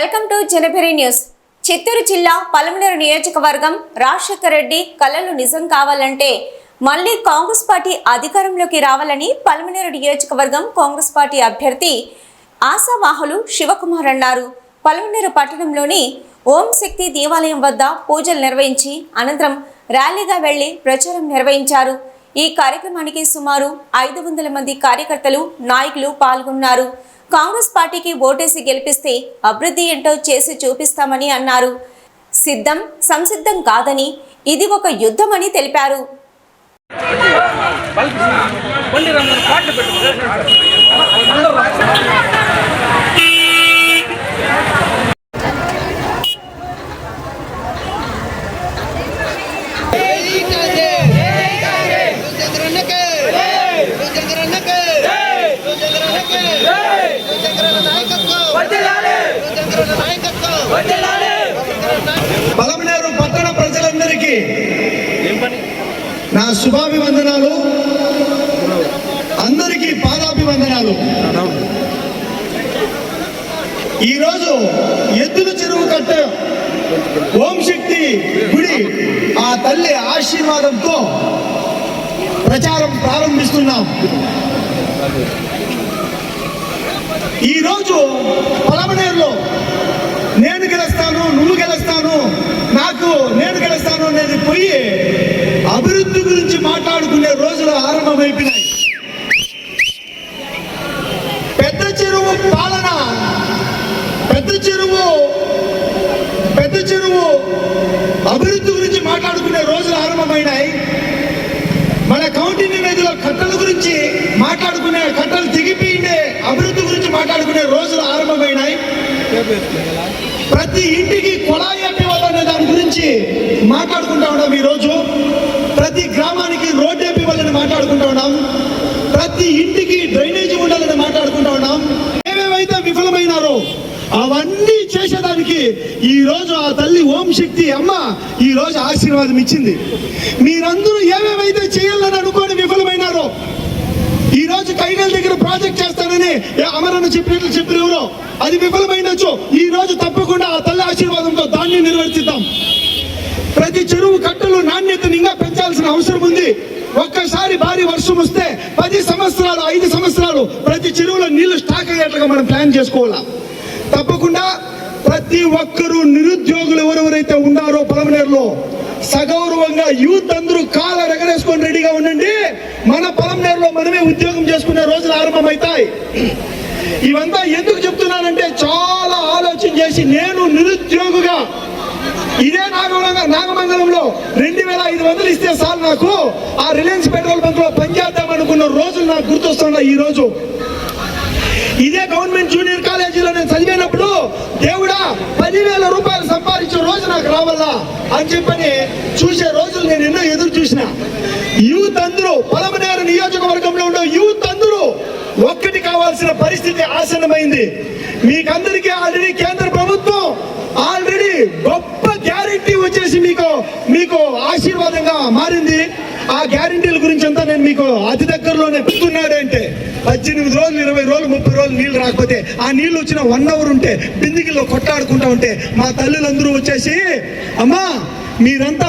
జనభరి news. Chittoor జిల్లా పలమనేరు నియోజకవర్గం రాజశేఖర రెడ్డి కళలు నిజం కావాలంటే మళ్ళీ కాంగ్రెస్ పార్టీ అధికారంలోకి రావాలని పలమనేరు నియోజకవర్గం కాంగ్రెస్ పార్టీ అభ్యర్థి ఆశావాహులు శివకుమార్ అన్నారు. పలమనేరు పట్టణంలోని ఓం శక్తి దేవాలయం వద్ద పూజలు నిర్వహించి అనంతరం ర్యాలీగా వెళ్ళి ప్రచారం నిర్వహించారు. ఈ కార్యక్రమానికి సుమారు ఐదు వందల మంది కార్యకర్తలు నాయకులు పాల్గొన్నారు. కాంగ్రెస్ పార్టీకి ఓటేసి గెలిపిస్తే అభివృద్ధి ఏంటో చేసి చూపిస్తామని అన్నారు. సిద్ధం సంసిద్ధం కాదని ఇది ఒక యుద్ధమని తెలిపారు. నా శుభాభివందనాలు. అందరికీ పాదాభివందనాలు. ఈరోజు ఎద్దుల చెరువు కట్ట ఓం శక్తి గుడి ఆ తల్లి ఆశీర్వాదంతో ప్రచారం ప్రారంభిస్తున్నాం. ఈరోజు అభివృద్ధి గురించి మాట్లాడుకునే రోజులు ఆరంభమైపోయినాయి. పెద్ద చెరువు పాలన పెద్ద చెరువు పెద్ద చెరువు అభివృద్ధి గురించి మాట్లాడుకునే రోజులు ఆరంభమైనాయి. మన కౌంటింగ్ నదిలో కట్టల గురించి మాట్లాడుకునే కట్టలు తెగిపోయిండే అభివృద్ధి గురించి మాట్లాడుకునే రోజులు ఆరంభమైనాయి. ప్రతి ఇంటికి కొలాయి అనే దాని గురించి మాట్లాడుకుంటా ఉన్నాం ఈరోజు. రోడ్డు వాళ్ళని మాట్లాడుకుంటా ఉన్నాం. ప్రతి ఇంటికి డ్రైనేజీ ఉండాలని మాట్లాడుకుంటా ఉన్నాం. ఏమేమైతే విఫలమైనారో అవన్నీ చేసేదానికి ఈ రోజు ఆ తల్లి ఓం శక్తి అమ్మ ఈ రోజు ఆశీర్వాదం ఇచ్చింది. మీరందరూ ఏమేమైతే చేయాలని అనుకోని విఫలమైనారో ఈ రోజు కైగల్ దగ్గర ప్రాజెక్ట్ చేస్తానని అమరణ చెప్పినట్లు చెప్పిన ఎవరో అది విఫలమైనచ్చు. ఈ రోజు తప్పకుండా ఆ తల్లి ఆశీర్వాదంతో దాన్ని నిర్వర్తిద్దాం ప్రతి చెరువు కట్టలు నాణ్యతను ఇంకా పెంచాల్సిన అవసరం ఉంది. ఒక్కసారి భారీ వర్షం వస్తే పది సంవత్సరాలు ఐదు సంవత్సరాలు ప్రతి చెరువులో నీళ్ళు స్టాక్ అయ్యేట్లుగా మనం ప్లాన్ చేసుకోవాలా? తప్పకుండా ప్రతి ఒక్కరూ నిరుద్యోగులు ఎవరెవరైతే ఉన్నారో పొలంనేరులో సగౌరవంగా యూత్ అందరూ కాల రగరేసుకొని రెడీగా ఉండండి. మన పొలంనేరులో మనమే ఉద్యోగం చేసుకునే రోజులు ఆరంభమవుతాయి. ఇవంతా ఎందుకు చెప్తున్నానంటే చాలా ఆలోచన చేసి నేను నిరుద్యోగుగా ఇదే నాగమంగ నాగమంగళంలో రెండు వేల ఐదు వందలు ఇస్తే సార్ నాకు. ఆ రిలయన్స్ పెట్రోల్ బంక్లో పనిచేద్దాం అనుకున్న రోజులు నాకు గుర్తొస్తున్నాయి ఈ రోజు ఇదే గవర్నమెంట్ జూనియర్ కాలేజీలో నేను చదివినప్పుడు దేవుడా పదివేల రూపాయలు సంపాదించే రోజు నాకు రావాలా అని చెప్పని చూసే రోజులు నేను ఎన్నో ఎదురు చూసిన. యూత్ అందరూ పలమనేరు నియోజకవర్గంలో ఉన్న యూత్ అందరూ ఒక్కటి కావాల్సిన పరిస్థితి ఆసన్నమైంది. మీకందరికీ ఆల్రెడీ కేంద్ర ప్రభుత్వం ఆల్రెడీ గొప్ప గ్యారెంటీ వచ్చేసి మీకు మీకు ఆశీర్వాదంగా మారింది. ఆ గ్యారెంటీల గురించి అంతా నేను మీకు అతి దగ్గరలోనే పెడుతున్నాడు అంటే పద్దెనిమిది రోజులు ఇరవై రోజులు ముప్పై రోజులు నీళ్ళు రాకపోతే ఆ నీళ్ళు వచ్చిన వన్ అవర్ ఉంటే బిందికిలో కొట్టాడుకుంటా ఉంటే మా తల్లులందరూ వచ్చేసి అమ్మా మీరంతా